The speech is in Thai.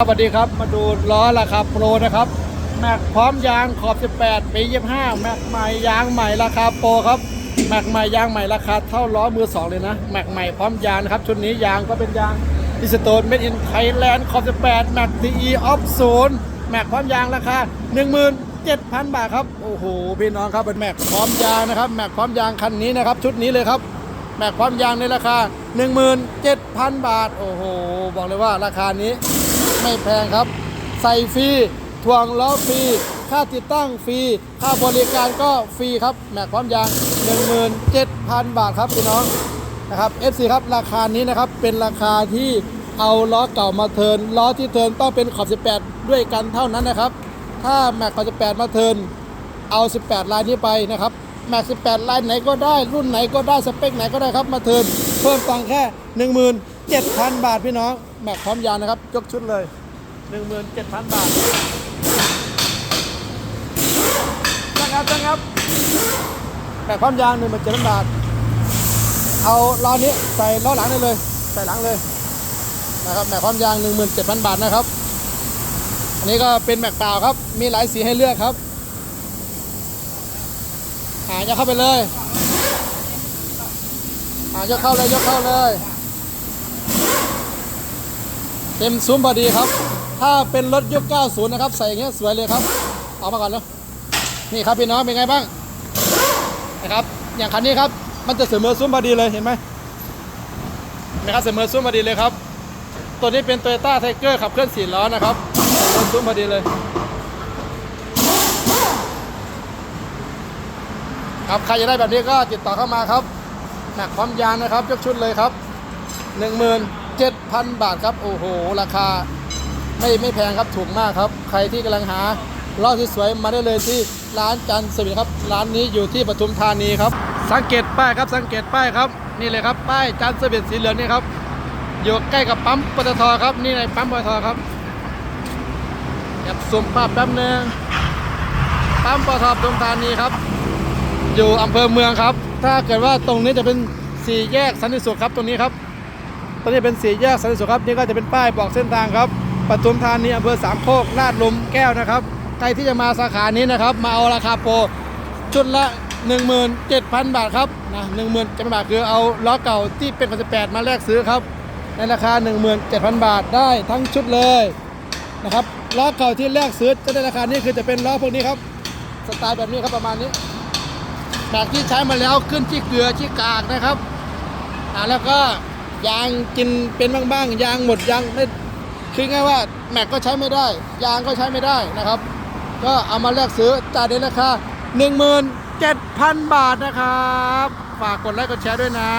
สวัสดีครับ มาดูล้อราคาโปรนะครับ แม็กพร้อมยางขอบ 18 ปี 25 แม็กใหม่ยางใหม่ราคาโปรครับ แม็กใหม่ยางใหม่ราคาเท่าล้อมือ 2 เลยนะ แม็กใหม่พร้อมยางนะครับ ชุดนี้ยางก็เป็นยางดิสโตนเมดอินไทยแลนด์ขอบ 18 แม็กทีอีออฟศูนย์แม็กพร้อมยางราคา 17,000 บาทครับ โอ้โห พี่น้องครับเป็นแม็กพร้อมยางนะครับ แม็กพร้อมยางคันนี้นะครับ ชุดนี้เลยครับแม็กพร้อมยางในราคา 17,000 บาท โอ้โห บอกเลยว่าราคานี้ ไม่แพงครับ ใส่ฟรีทวงล้อฟรี ค่าติดตั้งฟรี ค่าบริการก็ฟรีครับ แม็กพร้อมยาง 17,000 บาทครับพี่น้องนะครับ FC ครับราคานี้นะครับเป็นราคาที่เอาล้อเก่ามาเทิร์นล้อที่เทิร์นต้องเป็นขอบ 18 ด้วยกันเท่านั้นนะครับ ถ้าแม็กขอบ18 มาเทิร์นเอา 18 ลายนี้ไปนะครับแม็ก18 ลายไหนก็ได้รุ่นไหนก็ได้สเปคไหนก็ได้ครับมาเทิร์นเพิ่มตังค์แค่ 17,000 บาทพี่น้อง แม็กพร้อมยางนะครับยกชุดเลย 17,000 บาทนะครับนะครับ แม็กพร้อมยาง17,000 บาท เอาล้อนี้ใส่ล้อหลังได้เลย ใส่หลังเลยนะครับแม็กพร้อมยาง 17,000 บาทนะครับ อันนี้ก็เป็นแม็กเปล่าครับ มีหลายสีให้เลือกครับหายกเข้าไปเลยหายกเข้าเลยยกเข้าเลย เต็มซุ้มพอดีครับ ถ้าเป็นรถยุค90 นะครับ ใส่อย่างเงี้ยสวยเลยครับ เอามาก่อนแล้วนี่ครับพี่น้องเป็นไงบ้างนะครับ อย่างคันนี้ครับ มันจะเสมอซุ้มพอดีเลยเห็นไหมนะครับเสมอซุ้มพอดีเลยครับ ตัวนี้เป็น Toyota Tiger ขับเคลื่อน4ล้อนะครับเสมอซุ้มพอดีเลยครับใครจะได้แบบนี้ก็ติดต่อเข้ามาครับหนักความยางนะครับยกชุดเลยครับหนึ่งมื่น 7,000 บาทครับ โอ้โห ราคาไม่ไม่แพงครับถูกมากครับ ใครที่กำลังหาล้อที่สวยมาได้เลยที่ร้านจันสวิทครับร้านนี้อยู่ที่ปทุมธานีครับ สังเกตป้ายครับสังเกตป้ายครับนี่เลยครับป้ายจันสวิทสีเหลืองนี่ครับอยู่ใกล้กับปั๊มปตทครับ นี่ในปั๊มปตทครับแอบสมภาพแป๊บนึงปั๊มปตทปทุมธานีครับ อยู่อำเภอเมืองครับ ถ้าเกิดว่าตรงนี้จะเป็นสี่แยกสันติสุขครับตรงนี้ครับ ตรงนี้เป็นสี่แยกสันติสุขครับนี่ก็จะเป็นป้ายบอกเส้นทางครับปทุมธานีอำเภอสามโคกลาดลมแก้วนะครับใครที่จะมาสาขานี้นะครับ มาเอาราคาโปรชุดละ 17,000 บาทครับนะ17,000บาทคือเอาล้อเก่าที่เป็น18มาแลกซื้อครับ ในราคา 17,000 บาทได้ทั้งชุดเลยนะครับล้อเก่าที่แลกซื้อจะได้ราคานี้คือจะเป็นล้อพวกนี้ครับสไตล์แบบนี้ครับประมาณนี้แบบที่ใช้มาแล้วขึ้นที่เกลือที่กากนะครับอ่าแล้วก็ ยางกินเป็นบ้างๆยางหมดยางไม่คือง่ายว่าแม็กก็ใช้ไม่ได้ ยางก็ใช้ไม่ได้นะครับ ก็เอามาแลกซื้อจ่ายในราคา 17,000 บาทนะครับ ฝากกดไลค์กดแชร์ด้วยนะ